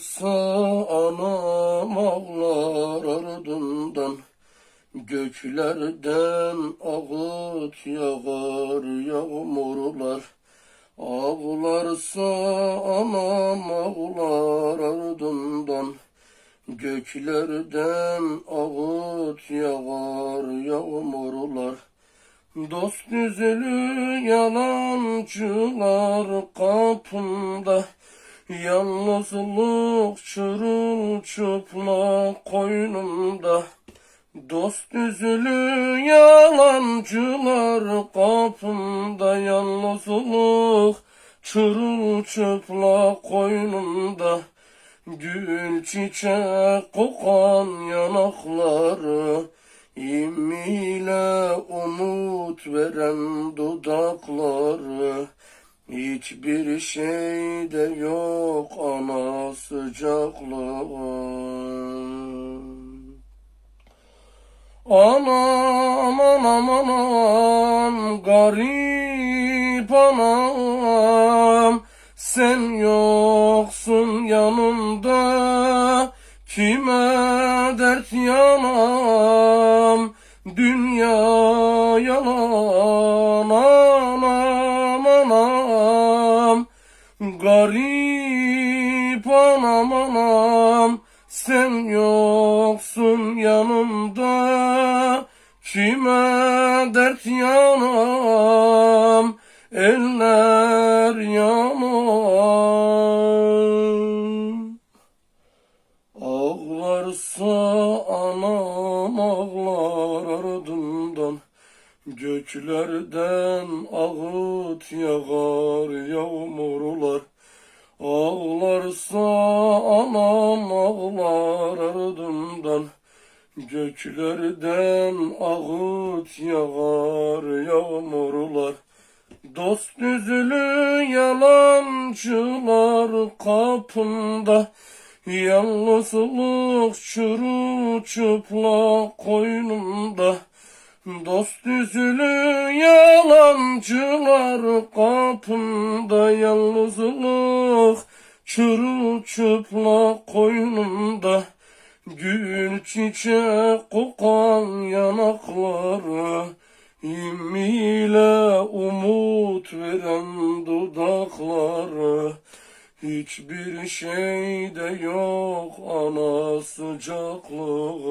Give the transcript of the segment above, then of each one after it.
Anam ağlar ardından Göklerden ağıt yağar yağmurlar. Ağlarsa anam ağlar ardından Göklerden ağıt yağar yağmurlar. Dost yüzlü yalancılar Yalnızlık çırıl çıplak koynumda. Dost yüzlü yalancılar kapımda. Yalnızlık çırıl çıplak koynumda. Gül çiçek kokan yanakları İmmiyle umut veren dudakları Hiçbir şeyde yok ana sıcaklığı. Anam anam anam garip anam. Sen yoksun yanımda Kime dert yanam? Dünya yalan Garip anam anam Sen yoksun yanımda. Kime dert yanam Eller yanam Ağlarsa anam ağlar ardından Göklerden ağıt yağar yağmurlar. Ağlarsa anam ağlar ardından Göklerden ağıt yağar yağmurlar. Dost yüzlü yalancılar kapında. Yalnızlık çürü çıplak koynumda Dost yüzlü yalancılar kapımda Yalnızlık çürü çıplak koynumda Gül çiçek kokan yanakları İmmiyle umut veren dudakları. Hiçbir şeyde yok ana sıcaklığı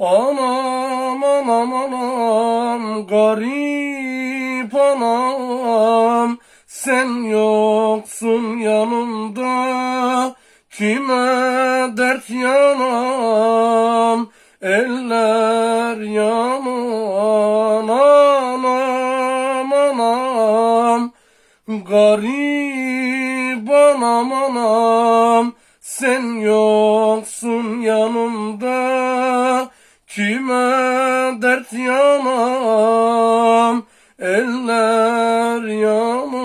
Anam anam anam garip anam. Sen yoksun yanımda Kime dert yanam? Eller yanan anam anam. Garip anam anam. Sen yoksun yanımda Düşüme dert yanam, eller yanam.